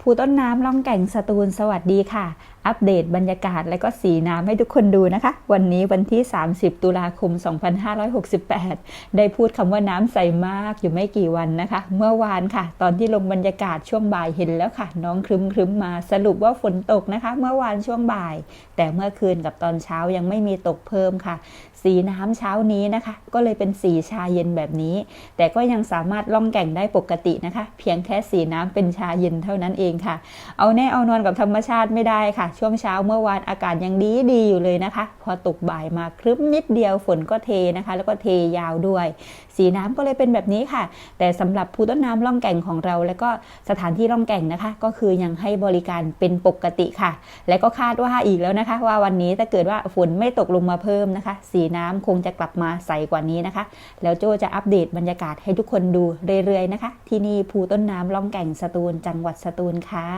ภูต้นน้ำล่องแก่งสตูลสวัสดีค่ะ อัปเดตบรรยากาศและก็สีน้ำให้ทุกคนดูนะคะ วันนี้วันที่ 30 ตุลาคม 2568 ได้พูดคำว่าน้ำใสมากอยู่ไม่กี่วันนะคะ เมื่อวานค่ะ ตอนที่ลงบรรยากาศช่วงบ่ายเห็นแล้วค่ะ น้องครึ้มครึ้มมาสรุปว่าฝนตกนะคะ เมื่อวานช่วงบ่าย แต่เมื่อคืนกับตอนเช้ายังไม่มีตกเพิ่มค่ะ สีน้ำเช้านี้นะคะ ก็เลยเป็นสีชาเย็นแบบนี้ แต่ก็ยังสามารถล่องแก่งได้ปกตินะคะ เพียงแค่สีน้ำเป็นชาเย็นเท่านั้นเองค่ะ เอาแน่เอานอนกับธรรมชาติไม่ได้ค่ะ ช่วงเช้าเมื่อวานอากาศยังดีดีอยู่เลยนะคะ พอตกบ่ายมาครึ้มนิดเดียวฝนก็เทนะคะ แล้วก็เทยาวด้วย สีน้ำก็เลยเป็นแบบนี้ค่ะ แต่สำหรับภูต้นน้ำล่องแก่งของเรา แล้วก็สถานที่ล่องแก่งนะคะ ก็คือยังให้บริการเป็นปกติค่ะ และก็คาดว่าอีกแล้วนะคะ ว่าวันนี้ถ้าเกิดว่าฝนไม่ตกลงมาเพิ่มนะคะ สีน้ำคงจะกลับมาใสกว่านี้นะคะ แล้วโจจะอัปเดตบรรยากาศให้ทุกคนดูเรื่อยๆนะคะ ที่นี่ภูต้นน้ำล่องแก่งสตูลจังหวัดสตูลค่ะ